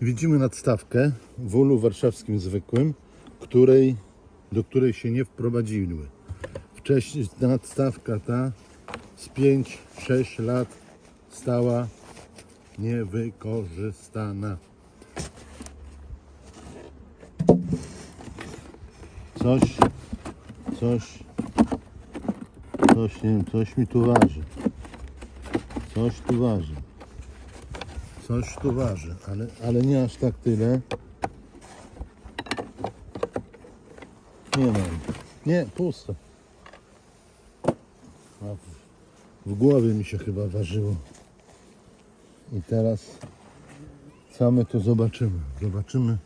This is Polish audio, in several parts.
Widzimy nadstawkę w ulu warszawskim zwykłym, której, do której się nie wprowadziły. Wcześniej nadstawka ta z 5-6 lat stała niewykorzystana. Coś, coś, coś, nie wiem, coś mi tu waży. Coś tu waży. Coś tu waży, ale, ale nie aż tak tyle. Nie mam. Nie, pusto. W głowie mi się chyba ważyło. I teraz co my tu zobaczymy? Zobaczymy,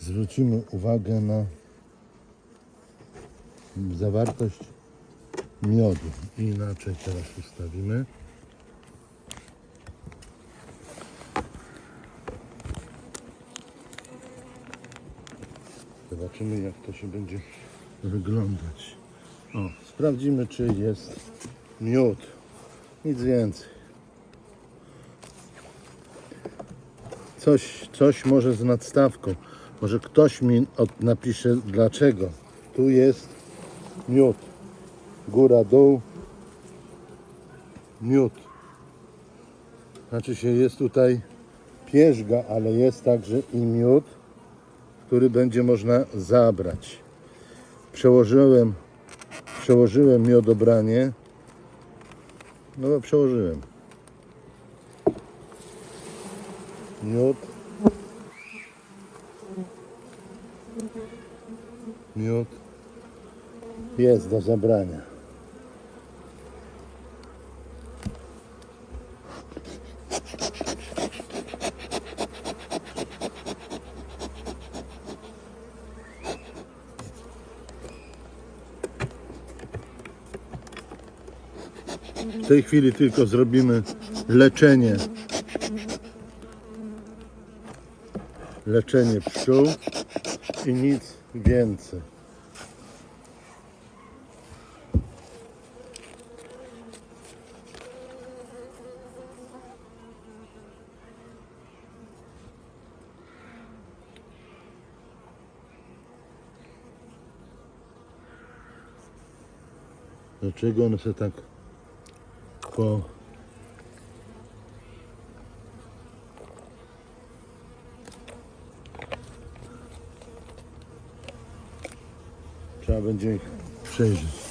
zwrócimy uwagę na zawartość miodu. Inaczej teraz ustawimy. Zobaczymy jak to się będzie wyglądać. O, sprawdzimy czy jest miód. Nic więcej. Coś, coś może z nadstawką. Może ktoś mi od, napisze dlaczego. Tu jest miód. Góra, dół. Miód. Znaczy się jest tutaj pierzga, ale jest także i miód który będzie można zabrać. Przełożyłem, przełożyłem miodobranie. No przełożyłem. Miód. Miód. Jest do zabrania. W tej chwili tylko zrobimy leczenie. Leczenie pszczół i nic więcej. Dlaczego one się tak trzeba będzie ich przejrzeć.